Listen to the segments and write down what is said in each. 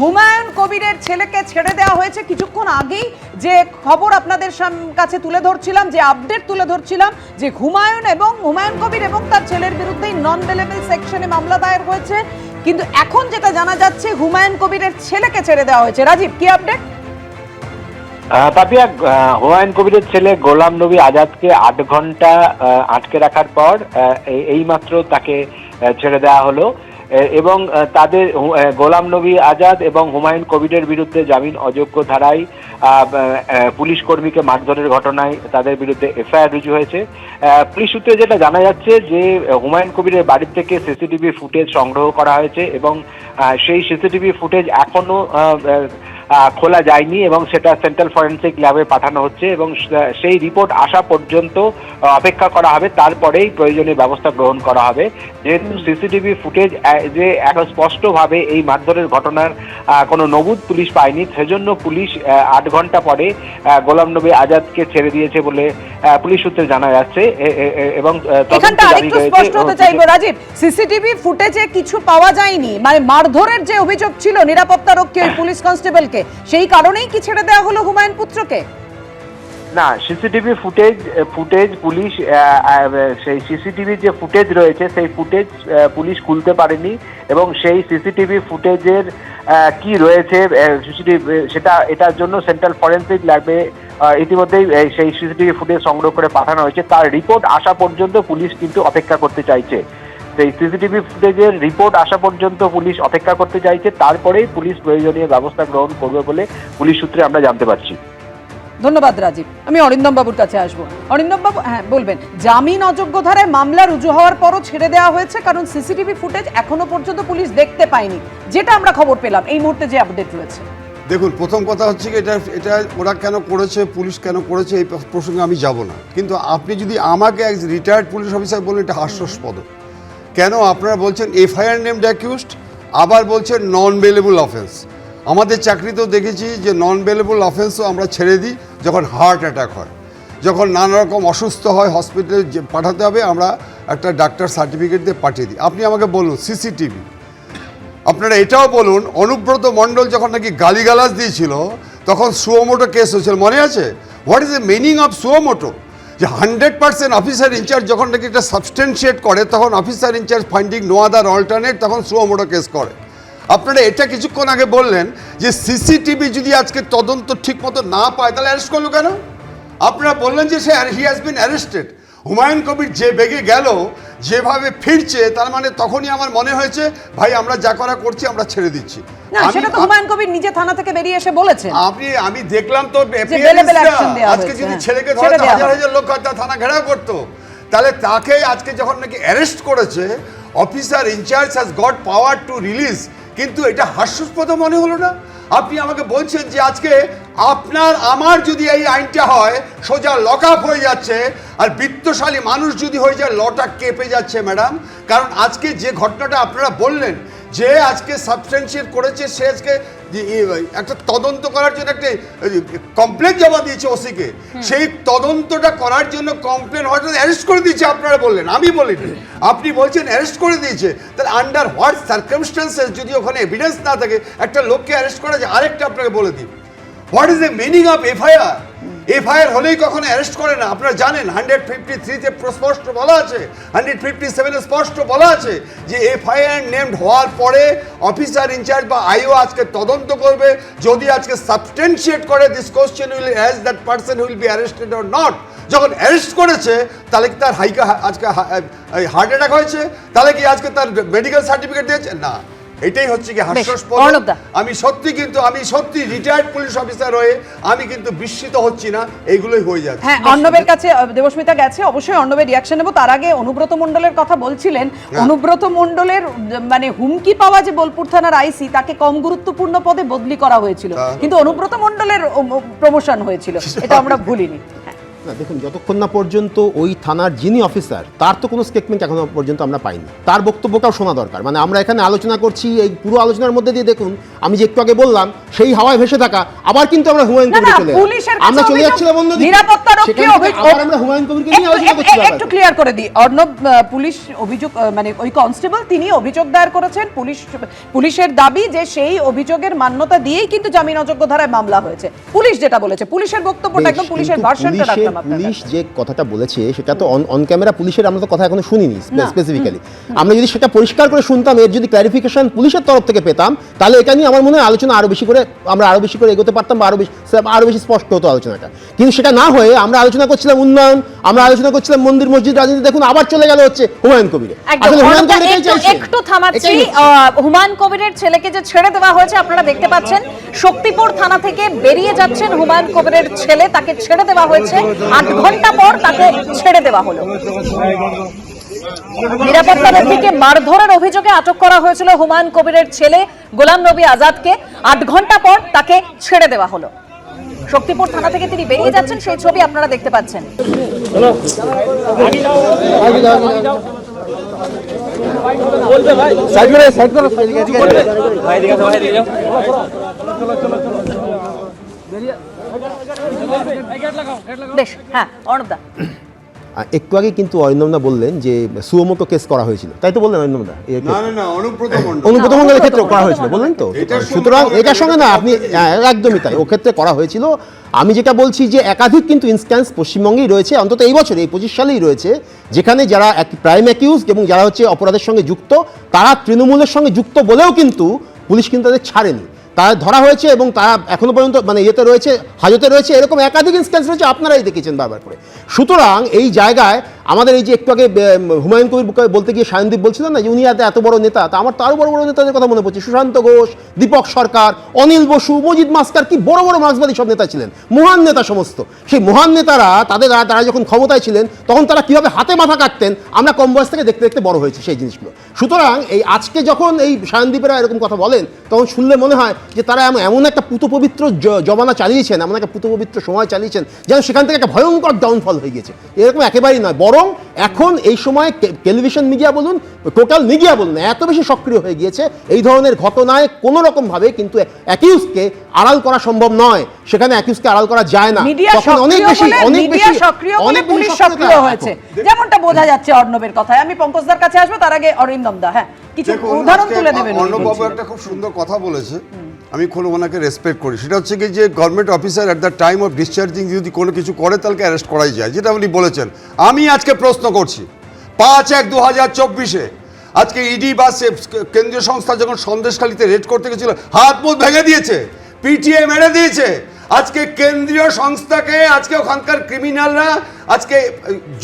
হুমায়ুন কবিরের ছেলেকে ছেড়ে দেওয়া হয়েছে কিছুক্ষণ আগেই। যে খবর আপনাদের কাছে তুলে ধরছিলাম, যে আপডেট তুলে ধরছিলাম, যে হুমায়ুন এবং হুমায়ুন কবির এবং তার ছেলের বিরুদ্ধেই নন বেলেবল সেকশনে মামলা দায়ের হয়েছে। কিন্তু এখন যেটা জানা যাচ্ছে, হুমায়ুন কবিরের ছেলেকে ছেড়ে দেওয়া হয়েছে। রাজীব, কি আপডেট পাপিয়া হুমায়ুন কবিরের ছেলে গোলাম নবী আজাদকে আট ঘণ্টা আটকে রাখার পর এই- এইমাত্র তাকে ছেড়ে দেওয়া হলো। এবং তাদের গোলাম নবী আজাদ এবং হুমায়ুন কবিরের বিরুদ্ধে জামিন অযোগ্য ধারায় পুলিশ কর্মীকে মারধরের ঘটনায় তাদের বিরুদ্ধে এফআইআর রুজু হয়েছে। পুলিশ সূত্রে যেটা জানা যাচ্ছে যে হুমায়ুন কবিরের বাড়ির থেকে সিসিটিভি ফুটেজ সংগ্রহ করা হয়েছে এবং সেই সিসিটিভি ফুটেজ এখনও আহ, আহ, আহ, খোলা যায়নি এবং সেটা সেন্ট্রাল ফরেন্সিক ল্যাবে পাঠানো হচ্ছে এবং সেই রিপোর্ট আসা পর্যন্ত অপেক্ষা করা হবে। তারপরেই প্রয়োজনীয় ব্যবস্থা গ্রহণ করা হবে। যেহেতু সিসিটিভি ফুটেজ যে এত স্পষ্টভাবে এই মারধরের ঘটনার কোনো নবুদ পুলিশ পায়নি সেজন্য পুলিশ আট ঘণ্টা পরে গোলাম নবী আজাদকে ছেড়ে দিয়েছে বলে পুলিশ সূত্রে জানা যাচ্ছে। এবং এখানটা আরেকটু স্পষ্ট হতে চাইব। রাজীব সিসিটিভি ফুটেজে কিছু পাওয়া যায়নি। মানে মারধরের যে অভিযোগ ছিল নিরাপত্তা রক্ষী ওই পুলিশ কনস্টেবলকে সেই কারণেই কি ছেড়ে দেওয়া হলো হুমায়ুন পুত্রকে? না, সিসিটিভি ফুটেজ ফুটেজ পুলিশ সেই সিসিটিভি যে ফুটেজ রয়েছে, সেই ফুটেজ পুলিশ খুলতে পারেনি এবং সেই সিসিটিভি ফুটেজের কি রয়েছে সিসিটিভি, সেটা, এটার জন্য সেন্ট্রাল ফরেন্সিক ল্যাবে ইতিমধ্যেই সেই সিসিটিভি ফুটেজ সংগ্রহ করে পাঠানো হয়েছে। তার রিপোর্ট আসা পর্যন্ত পুলিশ কিন্তু অপেক্ষা করতে চাইছে। সেই সিসিটিভি ফুটেজের রিপোর্ট আসা পর্যন্ত পুলিশ অপেক্ষা করতে চাইছে তারপরেই পুলিশ প্রয়োজনীয় ব্যবস্থা গ্রহণ করবে বলে পুলিশ সূত্রে আমরা জানতে পারছি। ধন্যবাদ রাজীব। আমি অরিন্দম বাবুর কাছে আসব। অরিন্দম বাবু হ্যাঁ বলবেন জামিন অযোগ্য ধারায় মামলা রুজু হওয়ার পরও ছেড়ে দেওয়া হয়েছে কারণ সিসিটিভি ফুটেজ এখনও পর্যন্ত পুলিশ দেখতে পায়নি। যেটা আমরা খবর পেলাম এই মুহূর্তে যে আপডেট রয়েছে। দেখুন প্রথম কথা হচ্ছে কি এটা এটা ওরা কেন করেছে পুলিশ কেন করেছে এই প্রসঙ্গে আমি যাব না। কিন্তু আপনি যদি আমাকে এক রিটায়ার্ড পুলিশ অফিসার বলেন এটা হাস্যাস্পদ। কেন আপনারা বলছেন এফআইআর নেমড অ্যাকিউজড আবার বলছেন নন বেলেবল অফেন্স আমাদের চাকরিতেও দেখেছি যে নন বেলেবল অফেন্সও আমরা ছেড়ে দিই যখন হার্ট অ্যাটাক হয়। যখন নানা রকম অসুস্থ হয় হসপিটালে পাঠাতে হবে, আমরা একটা ডাক্তার সার্টিফিকেট দিয়ে পাঠিয়ে দিই। আপনি আমাকে বলুন সিসিটিভি আপনারা এটাও বলুন, অনুব্রত মণ্ডল যখন নাকি গালিগালাজ দিয়েছিল, তখন সুয়োমোটো কেস হয়েছিল। মনে আছে? What is the meaning of suo motu? যে hundred percent officer in charge যখন নাকি এটা সাবস্টেন্সিয়েট করে, তখন officer in-charge finding no other alternate তখন সুয়োমোটো কেস করে। আপনারা এটা কিছুক্ষণ আগে বললেন যে সিসিটিভি যদি আজকে তদন্ত ঠিক মতো না পায়, তাহলে অ্যারেস্ট করল কেন? আপনারা বললেন যে সে he has been arrested Humayun Kabir যে বেগে গেল যেভাবে ফিরছে তার মানে তখনই আমার মনে হয়েছে ভাই আমরা যা করা করছি আমরা ছেড়ে দিচ্ছি না সেটা তো হুমায়ুন কবির নিজে থানা থেকে বেরিয়ে এসে বলেছেন আপনি আমি দেখলাম তো bailable appearance-টা। action দেওয়া আজকে যদি হ্যাঁ। ছেলেকে ধরে হাজার হাজার লোক থানা ঘেরাও করতো তাহলে তাকে আজকে যখন নাকি অ্যারেস্ট করেছে officer in-charge has got power to release কিন্তু এটা হাস্যাস্পদ মনে হলো না আপনি আমাকে বলছেন যে আজকে আপনার, আমার যদি এই আইনটা হয়, সোজা লক আপ হয়ে যাচ্ছে, আর বৃত্তশালী মানুষ যদি হয়ে যায়, লটা কেঁপে যাচ্ছে ম্যাডাম। কারণ আজকে যে ঘটনাটা আপনারা বললেন, যে আজকে সাবস্টেন্সিয়েট করেছে, সে আজকে যে একটা তদন্ত করার জন্য একটা কমপ্লেন জমা দিয়েছে ওসিকে। সেই তদন্তটা করার জন্য কমপ্লেন হঠাৎ অ্যারেস্ট করে দিয়েছে আপনারা বললেন। আমি বলিনি। আপনি বলছেন অ্যারেস্ট করে দিয়েছে। তাহলে আন্ডার হোয়াট সার্কামস্টান্সেস যদি ওখানে এভিডেন্স না থাকে একটা লোককে অ্যারেস্ট করা যায়? আরেকটা আপনাকে বলে দিই। What is the meaning of FIR FIR হলেই কখনো অ্যারেস্ট করে না। আপনারা জানেন হান্ড্রেড ফিফটি থ্রিতে স্পষ্ট বলা আছে হান্ড্রেড ফিফটি সেভেনে স্পষ্ট বলা আছে যে এফআইআর নেমড হওয়ার পরে অফিসার ইনচার্জ বা আইও আজকে তদন্ত করবে। যদি আজকে সাবস্টেন্সিয়েট করে this question will as that person will be arrested or not যখন অ্যারেস্ট করেছে, তাহলে কি তার হাইকা আজকে হার্ট অ্যাটাক হয়েছে? তাহলে কি আজকে তার মেডিকেল সার্টিফিকেট দিয়েছে? না। এটাই হচ্ছে কি হাস্যাস্পদ। আমি সত্যি কিন্তু আমি সত্যি রিটায়ার্ড পুলিশ অফিসার হয়ে আমি কিন্তু বিস্মিত হচ্ছি না এইগুলোই হয়ে যাচ্ছে। হ্যাঁ অর্ণবের কাছে দেবস্মিতা গেছে অবশ্যই অর্ণবের রিয়াকশন নেব। তার আগে অনুব্রত মণ্ডলের কথা বলছিলেন। হ্যাঁ। অনুব্রত মণ্ডলের মানে হুমকি পাওয়া যে বোলপুর থানার আইসি তাকে কম গুরুত্বপূর্ণ পদে বদলি করা হয়েছিল। কিন্তু অনুব্রত মণ্ডলের প্রমোশন হয়েছিল। এটা আমরা ভুলিনি। না দেখুন যতক্ষণ না পর্যন্ত ওই থানার যিনি অফিসার তার তো কোনো স্টেটমেন্ট এখনও পর্যন্ত আমরা পাইনি। তার বক্তব্যটাও শোনা দরকার। মানে আমরা এখানে আলোচনা করছি এই পুরো আলোচনার মধ্যে দিয়ে দেখুন আমি যে একটু আগে বললাম সেই হাওয়ায় ভেসে থাকা আবার কিন্তু আমরা হুমায়ুন কবির চলে আমরা চলে যাচ্ছিলাম থেকে অভিযোগ- আবার আমরা হুমায়ুন কবিরকে নিয়ে আলোচনা একটু- ক্লিয়ার করে দিই। অর্ণব পুলিশ অভিযোগ মানে ওই কনস্টেবল তিনি অভিযোগ দায়ের করেছেন। পুলিশ পুলিশের দাবি যে সেই অভিযোগের মান্যতা দিয়েই কিন্তু জামিন অযোগ্য ধারায় মামলা হয়েছে। পুলিশ যেটা বলেছে পুলিশের বক্তব্যটা একদম পুলিশের ভার্সনটা পুলিশ যে কথাটা বলেছে সেটা তো অন ক্যামেরা পুলিশের আমরা তো কথা এখনও শুনিনি স্পেসিফিক্যালি আমরা যদি সেটা পরিষ্কার করে শুনতাম এর যদি ক্ল্যারিফিকেশন পুলিশের তরফ থেকে পেতাম তাহলে এটা নিয়ে আমার মনে হয় আলোচনা আরও বেশি করে আমরা আরও বেশি করে এগোতে পারতাম বা আরও বেশি আরও বেশি স্পষ্ট হতো আলোচনাটা। কিন্তু সেটা না হয়ে আমরা আলোচনা করছিলাম উন্নয়ন আমরা আলোচনা করছিলাম মন্দির মসজিদ রাজনীতি দেখুন আবার চলে গেল হচ্ছে হুমায়ুন কবির একটু- থামাচ্ছি। হুমায়ুন কবিরের ছেলেকে যে ছেড়ে দেওয়া হয়েছে আপনারা দেখতে পাচ্ছেন শক্তিপুর থানা থেকে বেরিয়ে যাচ্ছেন হুমায়ুন কবিরের ছেলে তাকে ছেড়ে দেওয়া হয়েছে। আট ঘণ্টা পর তাকে ছেড়ে দেওয়া হলো। নিরাপত্তা রক্ষীকে মারধরের অভিযোগে আটক করা হয়েছিল হুমায়ুন কবিরের ছেলে গোলাম নবী আজাদকে। আট ঘণ্টা পর তাকে ছেড়ে দেওয়া হলো। শক্তিপুর থানা থেকে তিনি বেরিয়ে যাচ্ছেন সেই ছবি আপনারা দেখতে পাচ্ছেন। বেশ হ্যাঁ অর্ণবদা। একটু আগে কিন্তু অরিন্দমদা বললেন যে সুমোটো কেস করা হয়েছিল। তাই তো বললেন অরিন্দমদা? এই না না না অনুব্রত মণ্ডল। ক্ষেত্রে করা হয়েছিল বললেন তো? সুতরাং এটার সঙ্গে না আপনি হ্যাঁ, একদমই তাই। ও ক্ষেত্রে করা হয়েছিল। আমি যেটা বলছি যে একাধিক কিন্তু ইনস্ট্যান্স পশ্চিমবঙ্গেই রয়েছে অন্তত এই বছর এই পঁচিশ সালেই রয়েছে যেখানে যারা প্রাইম অ্যাকিউজ এবং যারা হচ্ছে অপরাধের সঙ্গে যুক্ত তারা তৃণমূলের সঙ্গে যুক্ত বলেও কিন্তু পুলিশ কিন্তু তাদের ছাড়েনি। তারা ধরা হয়েছে এবং তারা এখনও পর্যন্ত মানে ইয়েতে রয়েছে, হাজতে রয়েছে, এরকম একাধিক ইনস্ট্যান্স রয়েছে, আপনারাই দেখেছেন বারবার করে। সুতরাং এই জায়গায় আমাদের এই যে একটু আগে হুমায়ুন কবির বলতে গিয়ে সায়নদীপ বলছিলেন না যে উনি এত বড় নেতা, তা আমার তো আরও বড় বড় নেতাদের কথা মনে পড়ছে। সুশান্ত ঘোষ, দীপক সরকার, অনিল বসু, মজিদ মাস্কার, কি বড় বড় মার্ক্সবাদী সব নেতা ছিলেন। মহান নেতা সমস্ত। সেই মহান নেতারা, তাদের তারা যখন ক্ষমতায় ছিলেন, তখন তারা কীভাবে হাতে মাথা কাটতেন, আমরা কম বয়স থেকে দেখতে দেখতে বড় হয়েছি সেই জিনিসগুলো। সুতরাং এই আজকে যখন এই সায়নদীপেরা এরকম কথা বলেন, তখন শুনলে মনে হয় যে তারা এমন- এমন একটা পুতপবিত্র জমানা চালিয়েছেন, এমন একটা পুতপবিত্র সময় চালিয়েছেন, যেন সেখান থেকে একটা ভয়ঙ্কর ডাউনফল হয়ে গেছে এরকম একেবারেই নয় বরং এখন এই সময় টেলিভিশন মিডিয়া বলুন টোটাল মিডিয়া বলুন এত বেশি সক্রিয় হয়ে গিয়েছে এই ধরনের ঘটনায় কোনো রকমভাবে কিন্তু অ্যাকিউজকে আড়াল করা সম্ভব নয়। সেখানে অ্যাকিউজকে আড়াল করা যায় না। তখন অনেক বেশি অনেক বেশি সক্রিয় অনেক বেশি পুলিশ সক্রিয় হয়েছে। যেমনটা বোঝা যাচ্ছে অর্ণবের কথায়। আমি পঙ্কজদার কাছে আসব তার আগে অরিন্দম দা হ্যাঁ কিছু উদাহরণ তুলে দেবেন অর্ণববাবু বলছিলেন। একটা খুব সুন্দর কথা বলেছে। আমি খুব ওনাকে রেসপেক্ট করি। সেটা হচ্ছে কি যে government officer at the time of discharging যদি কোনো কিছু করে, তাহলে অ্যারেস্ট করাই যায়। যেটা উনি বলেছেন। আমি আজকে প্রশ্ন করছি, পাঁচ এক দু হাজার চব্বিশে আজকে ইডি বা কেন্দ্রীয় সংস্থা যখন সন্দেশখালিতে রেড করতে গেছিল, হাত মুখ ভেঙে দিয়েছে পিটিএ মেরে দিয়েছে। আজকে কেন্দ্রীয় সংস্থাকে, আজকে ওখানকার ক্রিমিনালরা আজকে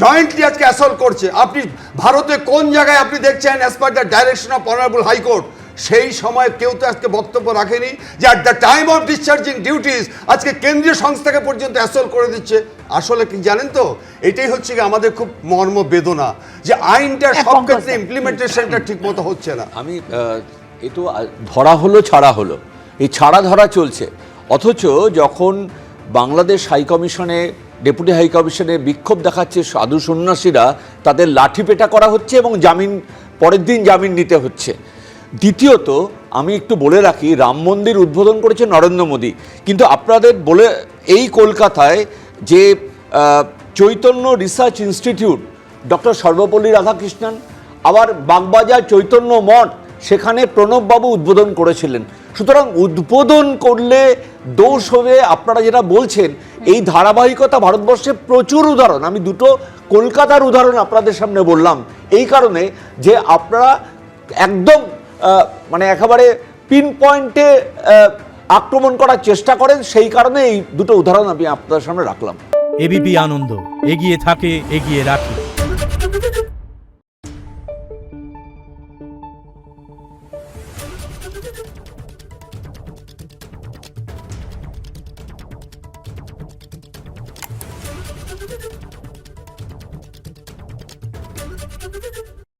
জয়েন্টলি আজকে অ্যাসল্ট করছে। আপনি ভারতে কোন জায়গায় আপনি দেখছেন as per the direction of honourable high court সেই সময় কেউ তো আজকে বক্তব্য রাখেনি যে at the time of discharging duties আজকে কেন্দ্রীয় সংস্থাকে পর্যন্ত অ্যাসল করে দিচ্ছে। আসলে কি জানেন তো? এটাই হচ্ছে কি আমাদের খুব মর্ম বেদনা যে আইনটা হ্যাঁ, সব ক্ষেত্রে ইমপ্লিমেন্টেশনটা ঠিক মতো হচ্ছে না। আমি এ তো ধরা হলো ছাড়া হলো। এই ছাড়া ধরা চলছে। অথচ যখন বাংলাদেশ হাই কমিশনে ডেপুটি হাই কমিশনে বিক্ষোভ দেখাচ্ছে সাধু সন্ন্যাসীরা তাদের লাঠিপেটা করা হচ্ছে এবং জামিন পরের দিন জামিন নিতে হচ্ছে। দ্বিতীয়ত, আমি একটু বলে রাখি, রাম মন্দির উদ্বোধন করেছে নরেন্দ্র মোদী। কিন্তু আপনাদের বলে, এই কলকাতায় যে Chaitanya research institute, doctor Sarvepalli Radhakrishnan, আবার বাগবাজার চৈতন্য মঠ, সেখানে প্রণববাবু উদ্বোধন করেছিলেন। সুতরাং উদ্বোধন করলে দোষ হবে, আপনারা যেটা বলছেন, এই ধারাবাহিকতা ভারতবর্ষে প্রচুর উদাহরণ। আমি দুটো কলকাতার উদাহরণ আপনাদের সামনে বললাম। এই কারণে যে, আপনারা একদম মানে একেবারে পিন পয়েন্টে আক্রমণ করার চেষ্টা করেন, সেই কারণে এই দুটো উদাহরণ আমি আপনাদের সামনে রাখলাম। এবিপি আনন্দ, এগিয়ে থাকে, এগিয়ে রাখে।